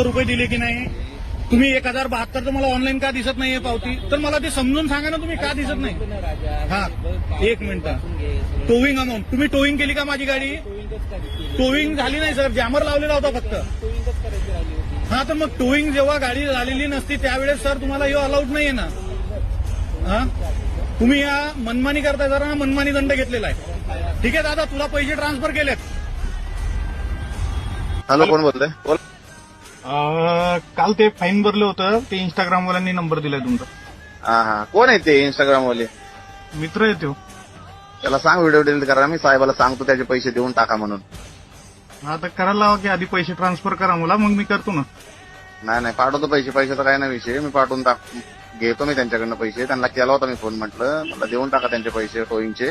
बहात्तर रुपये दिले की नाही? तुम्ही एक हजार बहात्तर तर मला ऑनलाईन का दिसत नाहीये पावती? तर मला ते समजून सांगा ना तुम्ही का दिसत नाही? हा एक मिनिट. टोविंग अमाऊंट तुम्ही टोविंग केली का माझी गाडी? टोविंग झाली नाही सर जॅमर लावलेला होता फक्त. हा तर मग टोविंग जेव्हा गाडी झालेली नसती त्यावेळेस सर तुम्हाला हे अलाउड नाहीये ना? हा? तुम्ही या मनमानी करताय जरा ना मनमानी दंड घेतलेला आहे. ठीक आहे दादा तुला पैसे ट्रान्सफर केलेत. हॅलो कोण बोलतोय? काल ते फाईन भरलं होतं. ते इंस्टाग्राम वाल्यांनी नंबर दिलाय तुमचा. हा हा. कोण आहे ते इंस्टाग्राम वाले मित्र आहे तो. त्याला सांग व्हिडिओ डिलीट करा. मी साहेबाला सांगतो त्याचे पैसे देऊन टाका म्हणून. हा तर करायला लावा की आधी पैसे ट्रान्सफर करा मला मग मी करतो ना. नाही नाही. पाठवतो पैसे. पैशाचा काय नाही विषय. मी पाठवून टाक घेतो मी त्यांच्याकडनं पैसे. त्यांना केला होता मी फोन म्हटलं. मला देऊन टाका त्यांचे पैसे टोईंगचे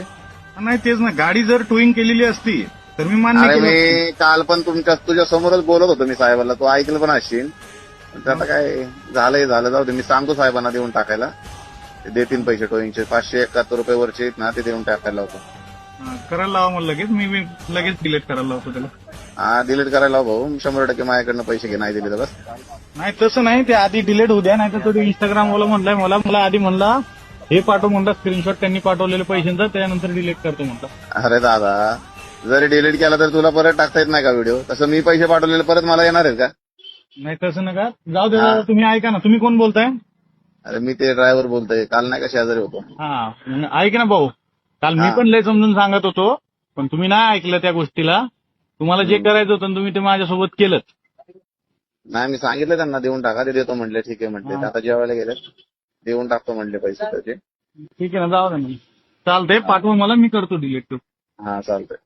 नाही तेच ना. गाडी जर टोईंग केलेली असती तर मी मान्य अरे केलं. मी काल पण तुमच्या तुझ्या समोरच बोलत होतो मी साहेबाला. तो ऐकलं पण असशील. पण ते आता काय झालंय झालं. जाऊ दे मी सांगतो साहेबांना देऊन टाकायला. ते देतील पैसे टोईंगचे. पाचशे एकाहत्तर रुपये वरचे आहेत ना ते देऊन टाकायला होतो हा, करायला लावा मला लगेच. मी मी लगेच डिलीट करायला लावतो त्याला. हा डिलीट करायला लाव भाऊ. शंभर टक्के माझ्याकडनं पैसे घे नाही दिले तर बस. नाही तसं नाही. ते आधी डिलीट होऊ द्या. नाही तर तो इंस्टाग्राम वाला म्हणलाय मला मला आधी म्हणला हे पाठव म्हणला. स्क्रीनशॉट त्यांनी पाठवलेले पैशांचा त्यानंतर डिलीट करतो म्हणला. अरे दादा जरी डिलीट केला तर तुला परत टाकता येत नाही का व्हिडिओ तसं मी पैसे पाठवलेले परत मला येणार आहेत का? नाही तसं नका. जाऊ दे हा. तुम्ही ऐका ना. तुम्ही कोण बोलताय? अरे मी ते ड्रायव्हर बोलतोय. काल नाही का शेजारी होतो? हा. मग ऐक ना भाऊ. काल मी हा. पण लय समजून सांगत होतो पण तुम्ही नाही ऐकलं त्या गोष्टीला. तुम्हाला जे करायचं होतं तुम्ही ते माझ्यासोबत केलं नाही मी सांगितलं त्यांना देऊन टाका. ते देतो म्हणले ठीक आहे म्हटले. ते आता जेवायला गेले. देऊन टाकतो म्हणले पैसे त्याचे. ठीक आहे ना जाऊ दे चालतंय पाठवा मला मी करतो डिलीट हा चालतंय.